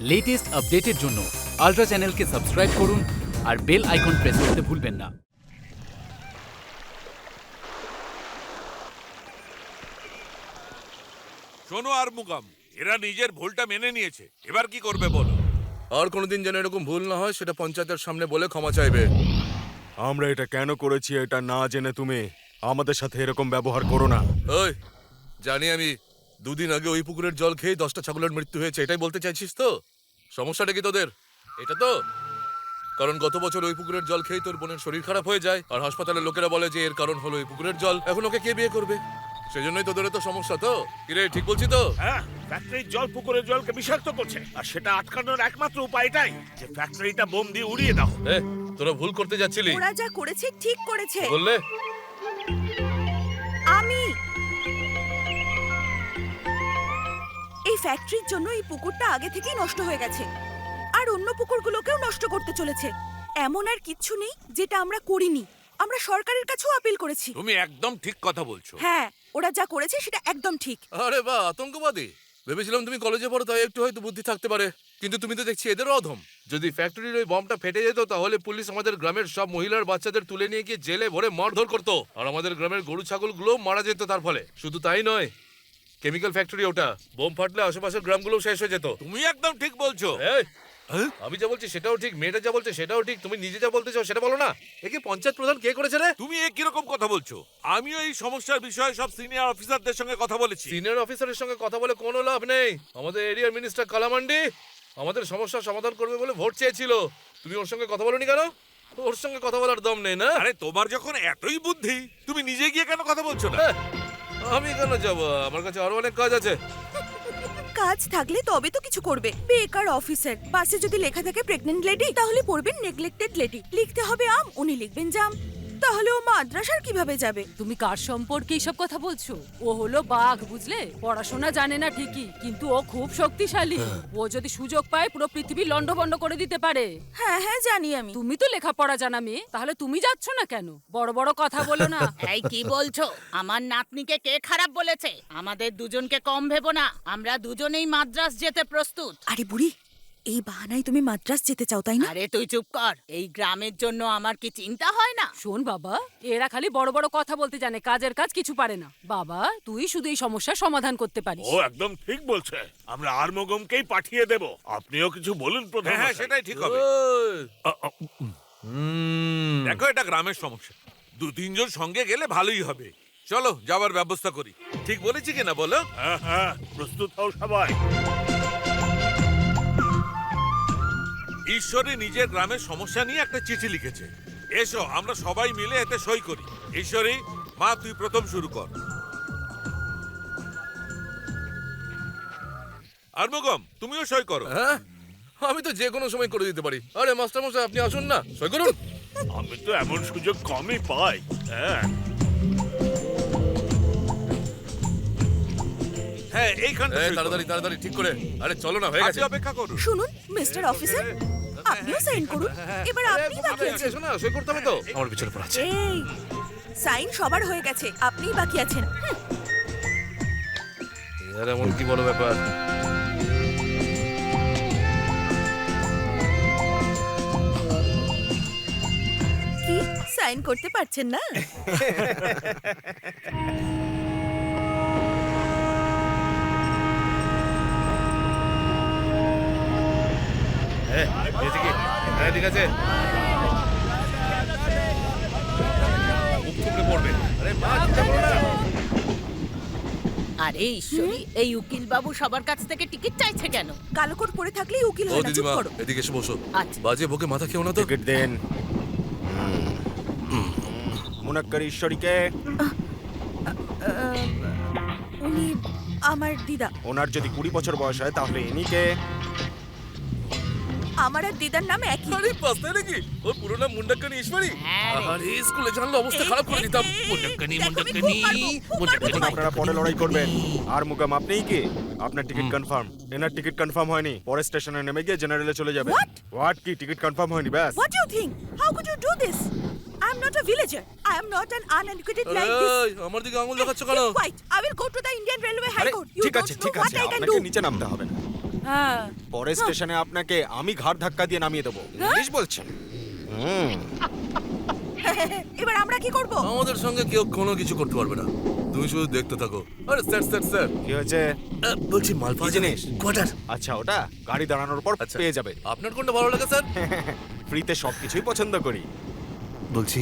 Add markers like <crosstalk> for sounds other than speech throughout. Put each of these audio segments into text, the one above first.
Latest আপডেটের জন্য ultra চ্যানেলকে সাবস্ক্রাইব করুন আর বেল আইকন প্রেস করতে ভুলবেন না। শোনো আর মুকাম এরা নিজের ভুলটা মেনে নিয়েছে। এবার কি করবে বলো? আর কোনোদিন যেন এরকম ভুল না হয় সেটা পঞ্চায়েতের সামনে বলে ক্ষমা চাইবে। আমরা এটা কেন করেছি এটা না জেনে তুমি আমাদের সাথে এরকম ব্যবহার করো না। ওই জানি আমি দুদিন আগে ওই পুকুরের জল খেয়ে দশটা ছাগলের মৃত্যু হয়েছে এটাই বলতে চাইছিস তো? সমস্যাটা কি তোদের? এটা তো? কারণ গত বছর ওই পুকুরের জল খেয়ে তোর বোনের শরীর খারাপ হয়ে যায় আর হাসপাতালের লোকেরা বলে যে এর কারণ হলো ওই পুকুরের জল। এখন ওকে কে বিয়ে করবে? সেজন্যই তোদের তো সমস্যা তো? কিরে ঠিক বলছি তো? হ্যাঁ ফ্যাক্টরির জল পুকুরের জলকে বিষাক্ত করছে আর সেটা আটকানোর একমাত্র উপায় এটাই যে ফ্যাক্টরিটা বোম দিয়ে উড়িয়ে দাও। এ তোরা ভুল করতে যাচ্ছিলি। ওরা যা করেছে ঠিক করেছে। বললে? ফ্যাক্টরির জন্য এই পুকুরটা আগে থেকেই নষ্ট হয়ে গেছে। আর অন্য পুকুরগুলোকেও নষ্ট করতে চলেছে। এমন আর কিচ্ছু নেই যেটা আমরা করিনি। আমরা সরকারের কাছেও আপিল করেছি। তুমি একদম ঠিক কথা বলছো। হ্যাঁ ওরা যা করেছে সেটা একদম ঠিক। আরে বাহ আতঙ্কবাদী। ভেবেছিলাম তুমি কলেজে পড়ো তাই একটু হয়তো বুদ্ধি থাকতে পারে। কিন্তু তুমি তো দেখছি এদেরও অধম। যদি ফ্যাক্টরির ওই বমটা ফেটে যেত তাহলে পুলিশ আমাদের গ্রামের সব মহিলার বাচ্চাদের তুলে নিয়ে গিয়ে জেলে ভরে মারধর করতো। আর আমাদের গ্রামের গরু ছাগলগুলো মারা যেত তার ফলে। শুধু তাই নয় কেমিক্যাল ফ্যাক্টরি ওটা। বোম ফাটলে আশেপাশের গ্রামগুলো শেষ হয়ে যেত। তুমি একদম ঠিক বলছো। এই, আমি যা বলছি সেটাও ঠিক মেয়েটা যা বলছে সেটাও ঠিক তুমি নিজে যা বলতে চাও সেটা বলো না। একে পঞ্চায়েত প্রধান কে করেছে রে? তুমি এ কীরকম কথা বলছো? আমিও এই সমস্যার বিষয়ে সব সিনিয়র অফিসারদের সঙ্গে কথা বলেছি। সিনিয়র অফিসারের সঙ্গে কথা বলে কোনো লাভ নেই। আমাদের এরিয়ার মিনিস্টার কালামান্ডি আমাদের সমস্যার সমাধান করবে বলে ভোট চেয়েছিল। তুমি ওর সঙ্গে কথা বলনি কেন? ওর সঙ্গে কথা বলার দম নেই না? আরে তোমার যখন এতই বুদ্ধি তুমি নিজে গিয়ে কেন কথা বলছো না? হ্যাঁ, আমি কেন যাব? আমার কাছে আরও অনেক কাজ আছে। কাজ থাকলে তবে তো কিছু করবে। বেকার অফিসার। পাশে যদি লেখা থাকে প্রেগনেন্ট লেডি তাহলে পড়বেন নেগলেক্টেড লেডি লিখতে হবে আম, উনি লিখবেন জাম। তাহলে ও মাদ্রাসার কীভাবে যাবে? তুমি কার সম্পর্কে এইসব কথা বলছো? ও হলো বাঘ বুঝলে? পড়াশোনা জানে না ঠিকই কিন্তু ও খুব শক্তিশালী। ও যদি সুযোগ পায় পুরো পৃথিবী লন্ডভন্ড করে দিতে পারে। হ্যাঁ হ্যাঁ জানি আমি। তুমি তো লেখাপড়া জানা মেয়ে তাহলে তুমি যাচ্ছ না কেন? বড় বড় কথা বলো না। <laughs> এই কি বলছো? আমার নাতনিকে কে খারাপ বলেছে? আমাদের দুজনকে কম ভেবো না। আমরা দুজনেই মাদ্রাস যেতে প্রস্তুত। আরে বুড়ি এই বাহানায় তুমি মাদ্রাস যেতে চাও তাই না? আরে তুই চুপ কর। এই গ্রামের জন্য আমার কি চিন্তা হয় না? শোন বাবা এরা খালি বড় বড় কথা বলতে জানে কাজের কাজ কিছু পারে না। বাবা তুই শুধু এই সমস্যার সমাধান করতে পারিস। ও একদম ঠিক বলছে। আমরা আরমোগমকেই পাঠিয়ে দেব। আপনিও কিছু বলুন প্রধান হ্যাঁ সেটাই ঠিক হবে। আ, দেখো এটা গ্রামের সমস্যা। দু তিনজন সঙ্গে গেলে ভালোই হবে। চলো যাবার ব্যবস্থা করি। ঠিক বলেছি কিনা বলো? হ্যাঁ হ্যাঁ প্রস্তুত হও সবাই। ঈশ্বরী নিজের গ্রামের সমস্যা নিয়ে একটা চিঠি লিখেছে। এসো আমরা সবাই মিলে এতে সই করি। ঈশ্বরী মা তুই প্রথম শুরু কর। আরমুগম তুমিও সই করো। হ্যাঁ? আমি তো যে কোনো সময় করে দিতে পারি। আরে মাস্টার মশাই আপনি আসুন না সই করুন। আমি তো এমন সুযোগ কমই পাই হ্যাঁ। হ্যাঁ এইখানটা এই সই করো। তাড়াতাড়ি তাড়াতাড়ি ঠিক করে। আরে চলো না হয়ে গেছে। অপেক্ষা করুন। শুনুন মিস্টার অফিসার। আপনিও সাইন করুন। এবার আপনি বাকি আছেন। এসো না সই করতে হবে তো। আমার পিছনে পড়া আছে। এই সাইন সবার হয়ে গেছে আপনিই বাকি আছেন। এর এমন কি বড় ব্যাপার? কি? সাইন করতে পারছেন না? <laughs> এদিকে। হ্যাঁ ঠিক আছে। মুখ থুবড়ে পড়বে। আরে মা চিন্তা করো না। আরে ঈশ্বরী এই উকিল বাবু সবার কাছ থেকে টিকিট চাইছে কেন? কালো কোট পরে থাকলেই উকিল ও হয় না চুপ দিদিমা করো। এদিকে এসে বসো। আচ্ছা। বাজে বকে মাথা খেও না তো। টিকিট দেন। মুনাক্কার ঈশ্বরীকে। উনি আমার দিদা। ওনার যদি কুড়ি বছর বয়স হয় তাহলে ইনিকে। আমার আর দিদার নাম একই। আরে পাস্তায় নাকি ওর পুরো নাম মুন্ডাক্কানি ঈশ্বরী। হ্যাঁ আরে স্কুলে জানলে অবস্থা খারাপ করে দিতাম। পারব এখন তোমায়। আপনারা পরে লড়াই করবেন। আর মুকাম আপনিই কি? আপনার টিকিট কনফার্ম এনার টিকিট কনফার্ম হয়নি। পরে স্টেশনে নেমে গিয়ে জেনারেলে চলে যাবে? হোয়াট কি টিকিট কনফার্ম হয়নি ব্যাস। What you you think? How you do this I I am uh. I am not an uneducated like this. এই, আমার দিকে আঙুল দেখাচ্ছ কেন? Will go to the Indian Railway High আরে Court. You ঠিক আছে ঠিক আছে। আপনাকে নিচে নামতে হবে না। হ্যাঁ। পরের স্টেশনে আপনাকে আমি ঘাড় ধাক্কা দিয়ে নামিয়ে দেবো। ইংলিশ বলছেন। হুম। <laughs> এবার আমরা কি করব? আমাদের সঙ্গে কেউ কোনো কিছু করতে পারবে না। তুমি শুধু দেখতে থাকো। আরে স্যার স্যার স্যার। কি হয়েছে? বলছি মাল জিনিস? কোয়ার্টার। আচ্ছা ওটা গাড়ি দাঁড়ানোর পর আচ্ছা। পেয়ে যাবে। আপনার কোনটা ভালো লাগে স্যার? <laughs> ফ্রিতে সবকিছুই পছন্দ করি। বলছি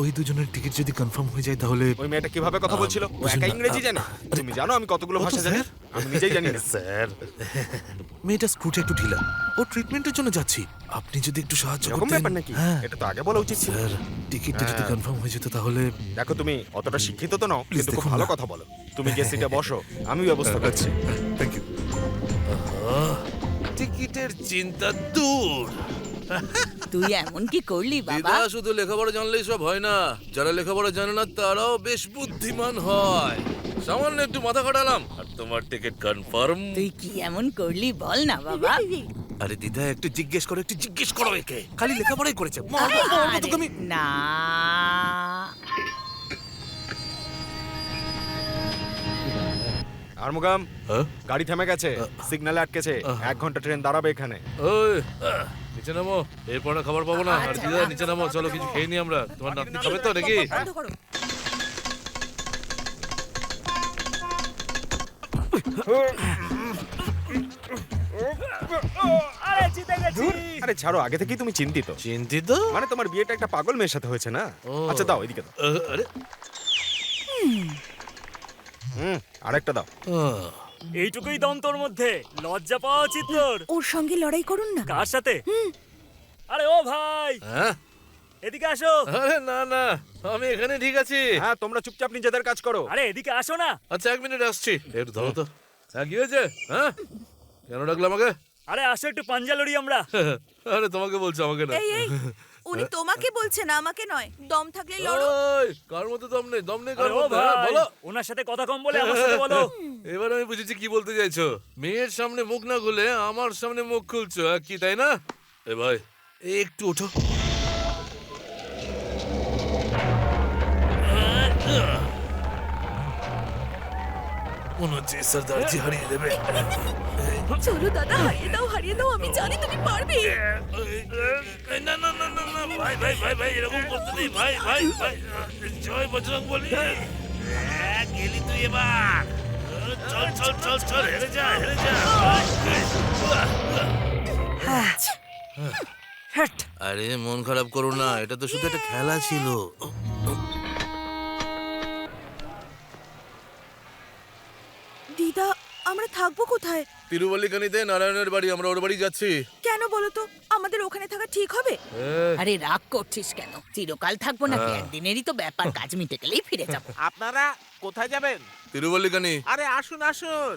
ওই দুজনের টিকিট যদি কনফার্ম হয়ে যায় তাহলে ওই মেয়েটা কীভাবে কথা বলছিল? ও একা না, ইংরেজি জানে? তুমি জানো আমি কতগুলো ভাষা জানি। আমি নিজেই জানি না। <laughs> স্যার। মেয়েটা স্ক্রুটা একটু ঢিলা। ও ট্রিটমেন্টের জন্য যাচ্ছি। আপনি যদি একটু সাহায্য এরকম করতেন। ব্যাপার নাকি? হ্যাঁ। এটা তো আগে বলা উচিত ছিল। স্যার টিকিটটা যদি হ্যাঁ। কনফার্ম হয়ে যেত তাহলে দেখো তুমি অতটা শিক্ষিত তো নও কিন্তু খুব ভালো কথা বলো। তুমি গিয়ে সিটে বসো আমি ব্যবস্থা করছি। থ্যাংক ইউ টিকিটের চিন্তা দূর। <laughs> তুই এমন কি করলি বাবা? দিদা শুধু লেখাপড়া জানলেই সব হয় না। যারা লেখাপড়া জানে না তারাও বেশ বুদ্ধিমান হয়। সামান্য একটু মাথা খাটালাম আর তোমার টিকিট কনফার্ম তুই কি এমন করলি বল না বাবা। আরে দিদা একটু জিজ্ঞেস করো একটু জিজ্ঞেস করো একে। খালি লেখাপড়াই করেছে মারবো, মারবো তোকে আমি। না। আরমুগাম হ্যাঁ? গাড়ি থেমে গেছে সিগন্যালে আটকেছে এক ঘণ্টা ট্রেন দাঁড়াবে এখানে। ওই আহ, নিচে নামো এরপর আর খাবার পাবো না। আর আচ্ছা, দিদা নিচে নামো চলো কিছু খেয়ে নি আমরা। তোমার নাতনি খাবে তো নাকি? আরে ছাড়ো আগে থেকেই তুমি চিন্তিত। চিন্তিত? মানে তোমার বিয়েটা একটা পাগল মেয়ের সাথে হয়েছে না? ও। আচ্ছা দাও এদিকে দাও। আরে। হুম আরেকটা দাও। এইটুকুই দম তোর মধ্যে। লজ্জা পাওয়া উচিত তোর ওর সঙ্গে লড়াই করুন না। কার সাথে? আরে ও ভাই! হ্যাঁ? এদিকে আসো। আরে না না আমি এখানে ঠিক আছি। হ্যাঁ তোমরা চুপচাপ নিজেদের কাজ করো। আরে এদিকে আসো না। আচ্ছা এক মিনিট আসছি। একটু ধরো তো। হ্যাঁ কি হয়েছে? হ্যাঁ? কেন ডাকলে আমাকে? আরে আসো একটু পাঞ্জা লড়ি আমরা। আরে তোমাকে বলছো আমাকে না। এই এই। উনি তোমাকে বলছেন আমাকে নয়। দম থাকলে লড়ো। ওই, কার মতো দম নেই? দম নেই কার আরে ও মধ্যে হ্যাঁ, ভাই বলো। ওনার সাথে কথা কম বলে আমার সাথে বলো। <laughs> এবার আমি বুঝেছি কি বলতে চাইছো। মেয়ের সামনে মুখ না খুলে আমার সামনে মুখ খুলছো হ্যাঁ, কি তাই না? এ ভাই একটু ওঠো। মনে হচ্ছে সর্দারজি হারিয়ে দেবে। চলো দাদা হারিয়ে দাও হারিয়ে দাও আমি জানি তুমি পারবে। না না না না না ভাই ভাই ভাই ভাই এরকম করতে নেই ভাই ভাই ভাই। জয় বজরং বলি। গেলি তুই এবার। চল চল চল চল হেরে যা হেরে যা। আরে মন খারাপ করো না এটা তো শুধু একটা খেলা ছিল। থাকব কোথায়? তিরুবল্লিকানিতে নারায়ণের বাড়ি আমরা ওর বাড়ি যাচ্ছি। কেন বলো তো? আমাদের ওখানে থাকা ঠিক হবে? আরে রাগ করছিস কেন? চিরকাল থাকব নাকি? একদিনেরই তো ব্যাপার কাজ মিটে গেলেই ফিরে যাব। <laughs> আপনারা কোথায় যাবেন? তিরুবল্লিকানি আরে আসুন আসুন।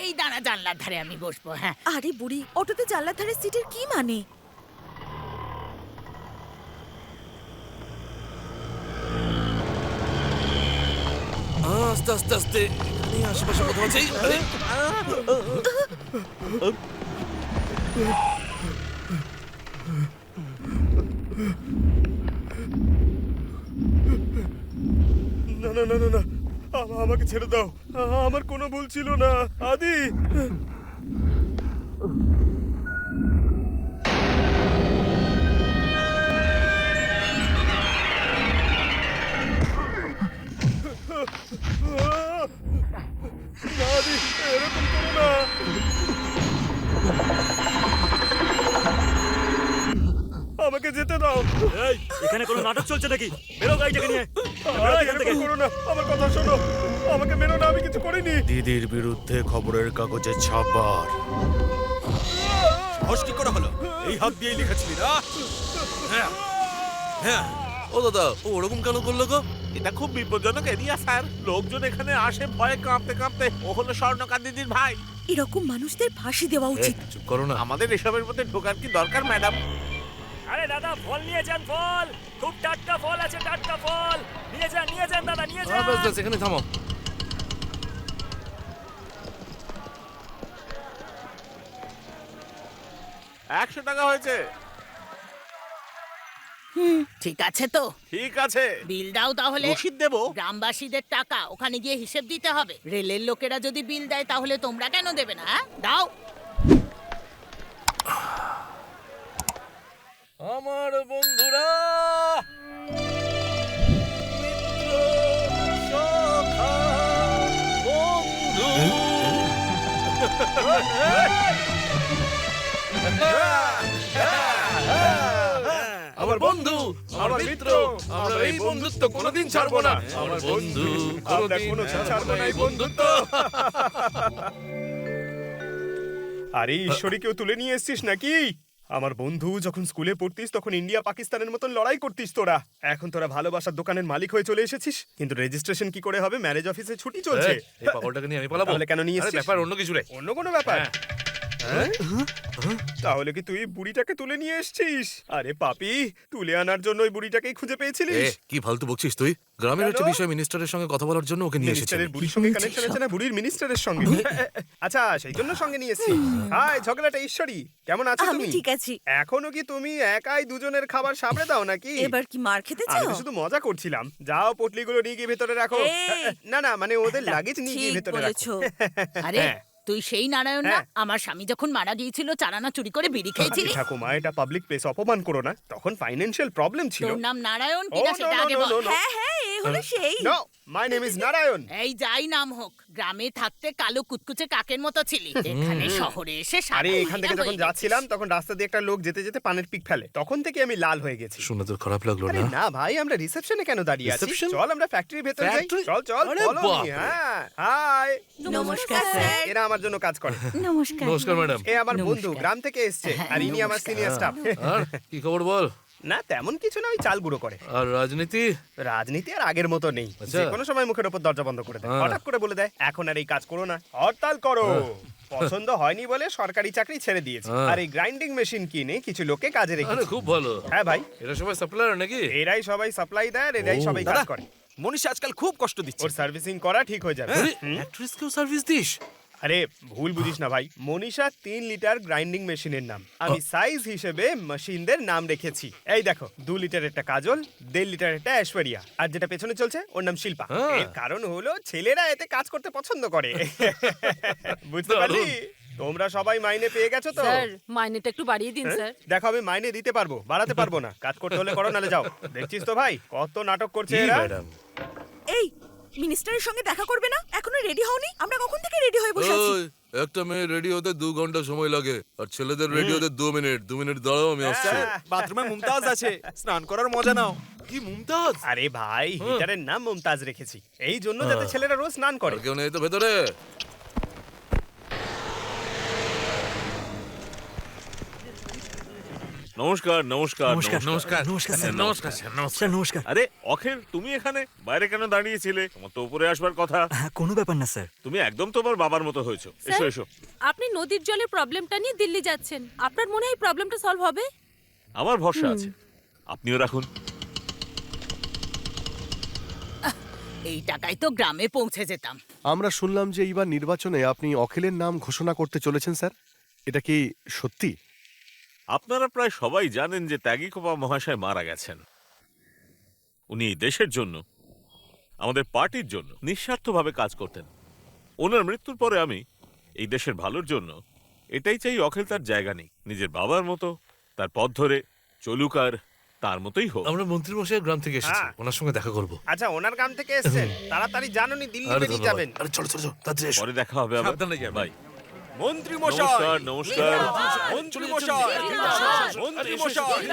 এই দাঁড়া জানলার ধারে আমি বসবো হ্যাঁ। আরে বুড়ি অটোতে জানলার ধারে সিটের কি মানে? আস্তে আস্তে আস্তে। আশেপাশে কোথাও আছে? না না না না না আমা- আমাকে ছেড়ে দাও। আমার কোনো ভুল ছিল না। আদি! আদি এরকম করো না। আমাকে যেতে দাও এই এখানে কোনো নাটক চলছে নাকি? বেরো গাড়িটাকে নিয়ে। বেরো করো না আমার কথা শোনো। আমাকে মেরো না আমি কিছু করিনি। দিদির বিরুদ্ধে খবরের কাগজে ছাপার। সাহস কি করে হলো? এই হাত দিয়েই লিখেছিলি না? হ্যাঁ। ও দাদা ও ওরকম কেন করল গো? এটা খুব বিপজ্জনক এরিয়া স্যার। লোকজন এখানে আসে ভয়ে কাঁপতে কাঁপতে। ও হলো স্বর্ণকার দিদির ভাই। এরকম মানুষদের ফাঁসি দেওয়া উচিত। চুপ করো না। আমাদের এসবের মধ্যে ঢোকার কি দরকার ম্যাডাম? আরে দাদা ফল নিয়ে যান ফল! খুব টাটকা ফল আছে টাটকা ফল! নিয়ে যান নিয়ে যান দাদা নিয়ে যান! ব্যাস, এখানে থামো। একশো টাকা হয়েছে। ঠিক আছে তো? ঠিক আছে। বিল দাও তাহলে। রসিদ দেবো। গ্রামবাসীদের টাকা ওখানে গিয়ে হিসেব দিতে হবে। রেলের লোকেরা যদি বিল দেয় তাহলে তোমরা কেন দেবে না হ্যাঁ? দাও। আমার বন্ধুরা Yeah! আমার মিত্র আমরা এই বন্ধুত্ব কোনোদিন ছাড়বো না। আমার বন্ধু কোনোদিন ছাড়বো না এই বন্ধুত্ব। <laughs> আরে ঈশ্বরীকেও তুলে নিয়ে এসেছিস নাকি? আমার বন্ধু যখন স্কুলে পড়তিস তখন ইন্ডিয়া পাকিস্তানের মতন লড়াই করতিস তোরা। এখন তোরা ভালোবাসার দোকানের মালিক হয়ে চলে এসেছিস। কিন্তু রেজিস্ট্রেশন কি করে হবে? ম্যারেজ অফিসে ছুটি চলছে। এই, এই পাগলটাকে নিয়ে আমি পালাবো? তাহলে কেন নিয়ে এসেছিস? ব্যাপার অন্য কিছু রে। অন্য কোনো ব্যাপার? হ্যাঁ? তাহলে কি তুই বুড়িটাকে তুলে নিয়ে এসেছিস? আরে পাপি তুলে আনার জন্য ওই বুড়িটাকেই খুঁজে পেয়েছিলিস। কি ফালতু বকছিস তুই? গ্রামের একটা বিষয় মিনিস্টারের সঙ্গে কথা বলার জন্য ওকে নিয়ে এসেছি মিনিস্টারের বুড়ির সঙ্গে কানেকশন আছে না বুড়ির মিনিস্টারের সঙ্গে? আচ্ছা সেই জন্য সঙ্গে নিয়ে এসেছি। হাই ঝগড়াটা ঈশ্বরী। কেমন আছো তুমি? আমি ঠিক আছি। এখনও কি তুমি একাই দুজনের খাবার সামনে দাও নাকি? এবার কি মার খেতে আমি চাও তো শুধু মজা করছিলাম। যাও পটলিগুলো নিয়ে গিয়ে ভেতরে রাখো। না না মানে ওদের লাগেজ নিয়ে গিয়ে ভেতরে। রাখো। আরে হ্যাঁ। তুই সেই নারায়ণ না হ্যাঁ। আমার স্বামী যখন মারা গিয়েছিল চারানা চুরি করে বিড়ি খেয়েছিলি? ঠাকুমা এটা পাবলিক প্লেস অপমান করো না। তখন ফাইন্যান্সিয়াল প্রবলেম ছিল। তোর নাম নারায়ণ? কিনা সেটা আগে no, বল। no, no. হ্যাঁ হ্যাঁ এ হলো সেই। No my name is Narayan এই যাই নাম হোক গ্রামে থাকতে কালো কুচকুচে কাকের মতো ছিলি। এখানে শহরে এসে আরে এখান থেকে যখন যাচ্ছিলাম তখন রাস্তা দিয়ে একটা লোক যেতে যেতে পানের পিক ফেলে। তখন থেকে আমি লাল হয়ে গেছি। শুনে তোর খারাপ লাগল না? না ভাই আমরা রিসেপশনে কেন দাঁড়িয়ে আছি? চল আমরা ফ্যাক্টরির ভেতর যাই। চল চল বাপরে। হ্যাঁ হাই। নমস্কার স্যার। এরা আমার জন্য কাজ করে। <laughs> নমস্কার। নমস্কার ম্যাডাম। এ আমার বন্ধু গ্রাম থেকে এসেছে। আর ইনি আমার সিনিয়র স্টাফ কি খবর বল? না তেমন কিছু না ওই চাল গুঁড়ো করে। আর রাজনীতি? রাজনীতি আর আগের মতো নেই। আচ্ছা। যে কোনো সময় মুখের উপর দরজা বন্ধ করে দেয়। হ্যাঁ। হঠাৎ করে বলে দেয় এখন আর এই কাজ করো না হরতাল করো। পছন্দ হয়নি বলে সরকারি চাকরি ছেড়ে দিয়েছে। হ্যাঁ। আর এই গ্রাইন্ডিং মেশিন কিনে কিছু লোককে কাজে আরে রেখেছে খুব ভালো। হ্যাঁ ভাই। এরা সবাই সাপ্লায়ার নাকি? এরাই সবাই সাপ্লাই দেয় আর এরাই সবাই কাজ করে। মনীষা আজকাল খুব কষ্ট দিচ্ছে। ওর সার্ভিসিং করা ঠিক হয়ে যাবে। হুম? অ্যাক্ট্রেসকেও সার্ভিস দিস? আরে ভুল বুঝিস না ভাই। মনীষা তিন লিটার গ্রাইন্ডিং মেশিনের নাম। আমি সাইজ হিসেবে মেশিনদের নাম রেখেছি। এই দেখো দু লিটার একটা কাজল দেড় লিটার একটা ঐশ্বরিয়া। আর যেটা পেছনে চলছে ওর নাম শিল্পা। হ্যাঁ। এর কারণ হলো ছেলেরা এতে কাজ করতে পছন্দ করে। <laughs> বুঝতে পারলি? তোমরা সবাই মাইনে পেয়ে গেছো তো? স্যার মাইনেটা একটু বাড়িয়ে দিন হ্যাঁ? স্যার। দেখো আমি মাইনে দিতে পারব বাড়াতে পারব না। কাজ করতে হলে করো নালে যাও। দেখছিস তো ভাই কত নাটক করছে এরা? এই মিনিস্টারের সঙ্গে দেখা করবে না? এখনও রেডি হওনি? আমরা কখন থেকে রেডি হয়ে বসে আছি? ওই একটা মেয়ে রেডি হতে দু ঘণ্টা সময় লাগে। আর ছেলেদের রেডি হতে দু মিনিট। দু মিনিট দাঁড়াও আমি আসছি। হ্যাঁ। বাথরুমে মুমতাজ আছে। স্নান করার মজা নাও। কি মুমতাজ? আরে ভাই হিটারের নাম মুমতাজ রেখেছি। এই জন্য যাতে ছেলেরা রোজ স্নান করে। আর কেউ নেই তো ভেতরে? নমস্কার নমস্কার নমস্কার নমস্কার। নমস্কার নমস্কার স্যার নমস্কার নমস্কার আরে অখিল তুমি এখানে? বাইরে কেন দাঁড়িয়েছিলে? তোমার তো উপরে আসবার কথা। হ্যাঁ কোনো ব্যাপার না স্যার। তুমি একদম তোমার বাবার মতো হয়েছো। এসো এসো। আপনি নদীর জলের প্রবলেমটা নিয়ে দিল্লি যাচ্ছেন। আপনার মনে হয় এই প্রবলেমটা সলভ হবে? আমার ভরসা আছে। আপনিও রাখুন। এই টাকায় তো গ্রামে পৌঁছে যেতাম। আমরা শুনলাম যে এইবার নির্বাচনে আপনি অখিলের নাম ঘোষণা করতে চলেছেন স্যার। এটা কি সত্যি? আপনারা প্রায় সবাই জানেন যে ত্যাগী কোপা মহাশয় মারা গেছেন। উনি এই দেশের জন্য আমাদের পার্টির জন্য নিঃস্বার্থভাবে কাজ করতেন। ওনার মৃত্যুর পরে আমি এই দেশের ভালোর জন্য এটাই চাই অখিল তার জায়গা নেই। নিজের বাবার মতো তার পথ ধরে চলুক আর তার মতোই হোক। আমরা মন্ত্রী মশাই গ্রাম থেকে এসেছি হ্যাঁ। ওনার সঙ্গে দেখা করব। আচ্ছা ওনার গ্রাম থেকে এসেছেন? তাড়াতাড়ি জানুনি দিল্লি আরে বেরিয়ে ধন্যবাদ। যাবেন। আরে চলো চলো চলো তাড়াতাড়ি এসো। পরে দেখা হবে আবার। সাবধানে যাবেন। বাই। মন্ত্রী নমস্কার নমস্কার। মন্ত্রী মশাই মন্ত্রী মশাই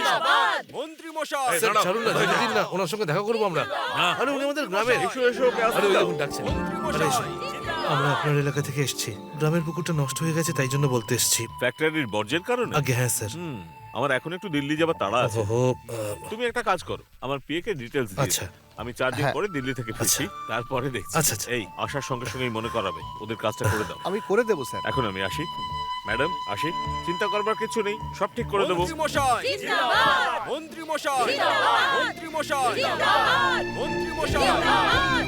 মন্ত্রী মশাই ছাড়ুন না যেতে দিন না ওনার সঙ্গে দেখা করব আমরা। আরে উনি আমাদের গ্রামের। এসো এসো আরে ওই দেখুন ডাকছেন। আরে এসো। আমরা আপনার এলাকা থেকে এসেছি। গ্রামের পুকুরটা নষ্ট হয়ে গেছে তাই জন্য বলতে এসেছি। ফ্যাক্টরির বর্জ্যের কারণে? আগে হ্যাঁ স্যার। হুম। আমার এখন একটু দিল্লি যাবার তাড়া আছে। তুমি একটা কাজ করো আমার পিএ কে ডিটেলস আচ্ছা। আমি চার দিন হ্যাঁ। পরে দিল্লি থেকে ফিরছি তারপরে দেখছি। আচ্ছা, আচ্ছা। এই আসার সঙ্গে সঙ্গেই মনে করাবে ওদের কাজটা করে দাও। আমি করে দেবো স্যার। এখন আমি আসি। ম্যাডাম আসি। চিন্তা করবার কিছু নেই সব ঠিক করে দেবো। মন্ত্রী মশাই মন্ত্রী মশাই মন্ত্রী মশাই মন্ত্রী মশাই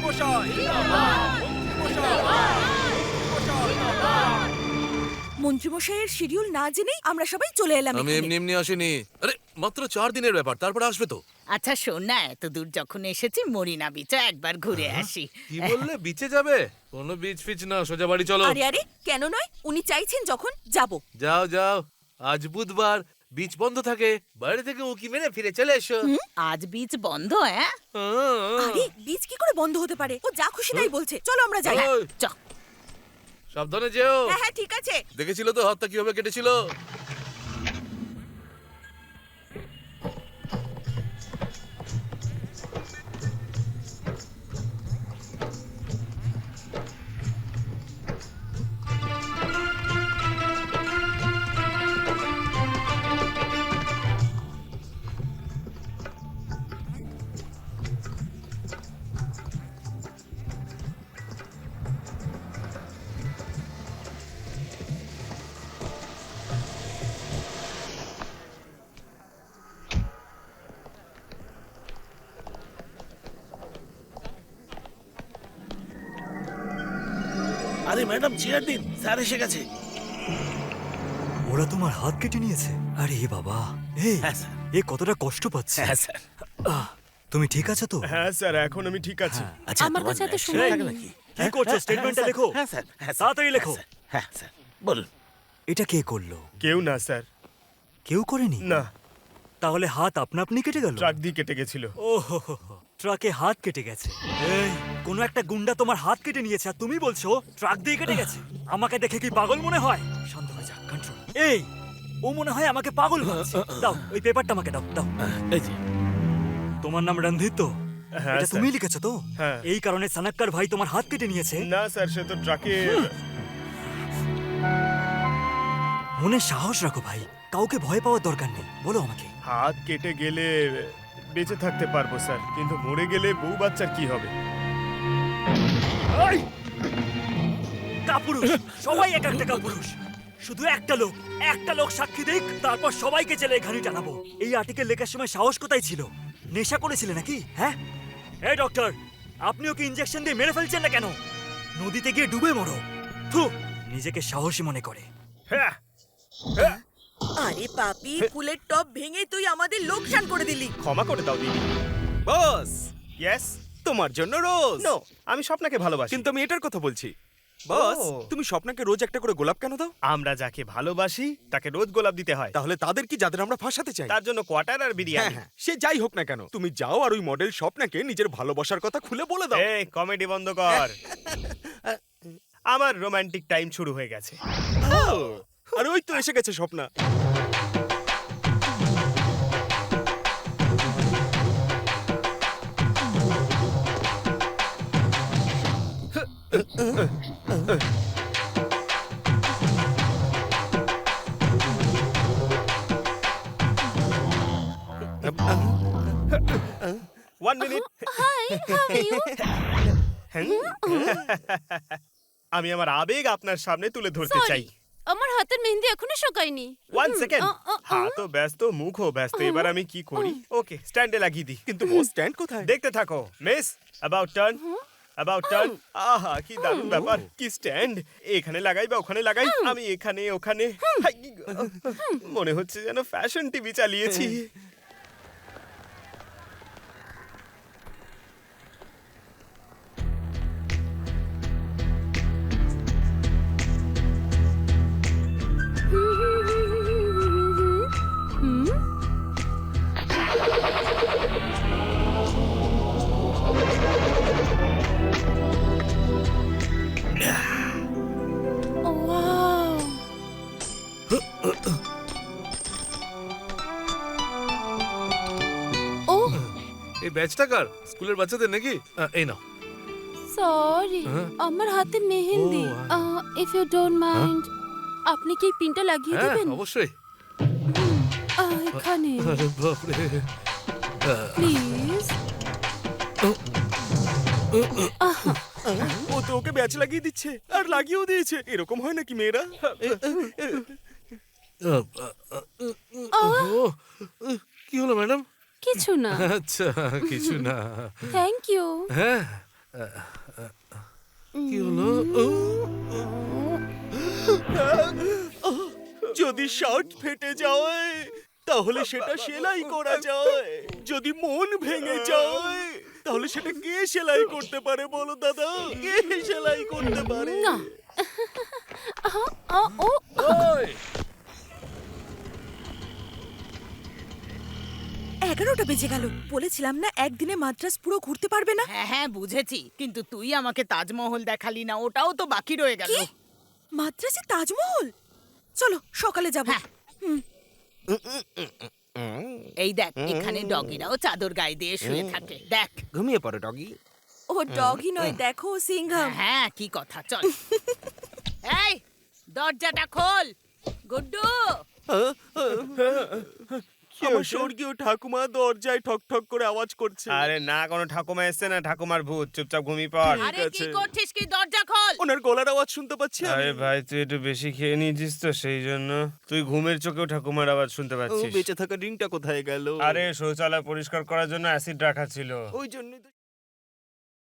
মন্ত্রী মশাই মন্ত্রীমশাইয়ের শিডিউল না জেনেই আমরা সবাই চলে এলাম আমি এমনি এমনি আসিনি। আরে মাত্র চার দিনের ব্যাপার তারপরে আসবে তো। আচ্ছা শোন না এত দূর যখন এসেছি মরিনা বিচে একবার ঘুরে আসি। কি বললে? বিচে যাবে? কোনো বিচ ফিচ না সোজা বাড়ি চলো। আরে আরে কেন নয়? উনি চাইছেন যখন যাব। যাও যাও। আজ বুধবার বিচ বন্ধ থাকে। বাইরে থেকে উকি মেরে ফিরে চলে এসো। আজ বিচ বন্ধ হ্যাঁ হ্যাঁ। আরে বীজ কি করে বন্ধ হতে পারে? ও যা খুশি তাই বলছে। চলো আমরা যাই। ওই, চ সাবধানে যেও। হ্যাঁ হ্যাঁ ঠিক আছে। দেখেছিল তো হাতটা কীভাবে কেটেছিল? আরে ম্যাডাম চেয়ার দিন। স্যার এসে গেছে। ওরা তোমার হাত কেটে নিয়েছে। আরে বাবা। এই হ্যাঁ, স্যার। এ কতটা কষ্ট পাচ্ছে। হ্যাঁ স্যার। আহ, তুমি ঠিক আছো তো? হ্যাঁ স্যার এখন আমি ঠিক আছি। আচ্ছা আমার তোমার কাছে এত সময় নেই। নাকি? কি করছ? স্টেটমেন্টটা লেখো। হ্যাঁ স্যার। হ্যাঁ স্যার, তাড়াতাড়ি হ্যাঁ, লেখো। স্যার, হ্যাঁ স্যার। বলুন। এটা কে করল? কেউ না স্যার। কেউ করেনি? না। তাহলে হাত আপনা আপনি কেটে গেল? ট্রাক দিয়ে কেটে গেছিল। ও হো হো হো, ট্রাকে হাত কেটে গেছে। এই কোনো একটা গুন্ডা তোমার হাত কেটে নিয়েছে আর তুমি বলছো ট্রাক দিয়ে কেটে গেছে। আমাকে দেখে কি পাগল মনে হয়? শান্ত হয়ে যা কন্ট্রোল এই ও মনে হয় আমাকে পাগল ভাবছে। দাও ওই পেপারটা আমাকে দাও দাও। এই যে। তোমার নাম রণধীর তো? হ্যাঁ এটা স্যার। তুমি লিখেছো তো? হ্যাঁ। এই কারণে সানাক্কার ভাই তোমার হাত কেটে নিয়েছে? না স্যার সে তো ট্রাকে মনে সাহস রাখো ভাই কাউকে ভয় পাওয়ার দরকার নেই। বলো আমাকে। হাত কেটে গেলে বেঁচে থাকতে পারব স্যার। কিন্তু মরে গেলে বউ বাচ্চার কি হবে? কাপুরুষ সবাই এক একটা কাপুরুষ শুধু একটা লোক একটা লোক সাক্ষী দিক তারপর সবাইকে জেলে ঘানি টানাবো। এই আর্টিকেল লেখার সময় সাহস কোথায় ছিল? নেশা করেছিলে নাকি হ্যাঁ? এই ডক্টর আপনিও কি ইঞ্জেকশন দিয়ে মেরে ফেলছেন না কেন? নদীতে গিয়ে ডুবে মরো। থু নিজেকে সাহসী মনে করে। হ্যাঁ। হ্যাঁ। আরে পাপি ফুলের টপ ভেঙে তুই আমাদের লোকসান করে দিলি। ক্ষমা করে দাও দিদি। বস ইয়েস তোমার জন্য রোজ। নো আমি স্বপ্নাকে ভালোবাসি। কিন্তু আমি এটার কথা বলছি। বস ও। তুমি স্বপ্নাকে রোজ একটা করে গোলাপ কেন দাও? আমরা যাকে ভালোবাসি তাকে রোজ গোলাপ দিতে হয়। তাহলে তাদের কি যাদের আমরা ফাঁসাতে চাই? তার জন্য কোয়ার্টার আর হ্যাঁ বিরিয়ানি। হ্যাঁ সে যাই হোক না কেন তুমি যাও আর ওই মডেল স্বপ্নাকে নিজের ভালোবাসার কথা খুলে বলে দাও। এই কমেডি বন্ধ কর। <laughs> আমার রোমান্টিক টাইম শুরু হয়ে গেছে। ও, আর ওই তো এসে গেছে স্বপ্না। ওয়ান মিনিট <laughs> আমি আমার আবেগ আপনার সামনে তুলে ধরতে চাই। আমার হাতের মেহেন্দি এখনও শুকায়নি। ওয়ান সেকেন্ড হ্যাঁ তো ব্যস্ত মুখ হো ব্যস্ত এবার আমি কি করি? ওকে স্ট্যান্ডে লাগিয়ে দিই। কিন্তু ও স্ট্যান্ড কোথায়? দেখতে থাকো miss about turn about turn আহা কি দারুণ ব্যাপার কি স্ট্যান্ড। এখানে লাগাই বা ওখানে লাগাই আমি এখানে ওখানে। মনে হচ্ছে যেন ফ্যাশন টিভি চালিয়েছি। ব্যাচটা কার? স্কুলের বাচ্চাদের নাকি? আহ, এই নাও। সরি হ্যাঁ? আমার হাতে মেহেন্দি। ও, ইফ ইউ ডোন্ট মাইন্ড আপনি কি পিনটা লাগিয়ে হ্যাঁ দেবেন? অবশ্যই। আহ, এখানে। আরে বাপরে। প্লিজ। ও তো ওকে ব্যাচ লাগিয়ে দিচ্ছে আর লাগিয়েও দিয়েছে। এরকম হয় নাকি মেয়েরা? আহ, আহ, ও, কি হলো ম্যাডাম? কিছু না। <laughs> আচ্ছা কিছু না। থ্যাংক ইউ হ্যাঁ কি হলো? যদি শার্ট ফেটে যায় তাহলে সেটা সেলাই করা যায়। যদি মন ভেঙে যায় তাহলে সেটা কে সেলাই করতে পারে বলো দাদা? কে সেলাই করতে পারে? না। <laughs> ও এগারোটা বেজে গেল। বলেছিলাম না একদিনে মাদ্রাস পুরো ঘুরতে পারবে না? হ্যাঁ হ্যাঁ বুঝেছি। কিন্তু তুই আমাকে তাজমহল দেখালি না ওটাও তো বাকি রয়ে গেল। মাদ্রাসে তাজমহল? চলো সকালে যাব। এই দেখ এখানে ডগিরাও চাদর গায়ে দিয়ে শুয়ে থাকে। দেখ। ঘুমিয়ে পড়ো ডগি। ও ডগি নয় দেখো সিংহাম। হ্যাঁ কি কথা চল। এই দরজাটা খোল। গুড্ডু। আমার স্বর্গীয় ঠাকুমা দরজায় ঠক ঠক করে আওয়াজ করছে। আরে না কোনো ঠাকুমা এসছে না ঠাকুমার ভূত চুপচাপ ঘুমিয়ে পড়। আরে কি করছিস কি? দরজা খোল। ওনার গলার আওয়াজ শুনতে পাচ্ছি আমি। আরে ভাই তুই একটু বেশি খেয়ে নিয়েছিস তো সেই জন্য। তুই ঘুমের চোখেও ঠাকুমার আওয়াজ শুনতে ও, পাচ্ছিস। বেঁচে থাকা রিংটা কোথায় গেল? আরে শৌচালয় পরিষ্কার করার জন্য অ্যাসিড রাখা ছিল। ওই জন্যই তো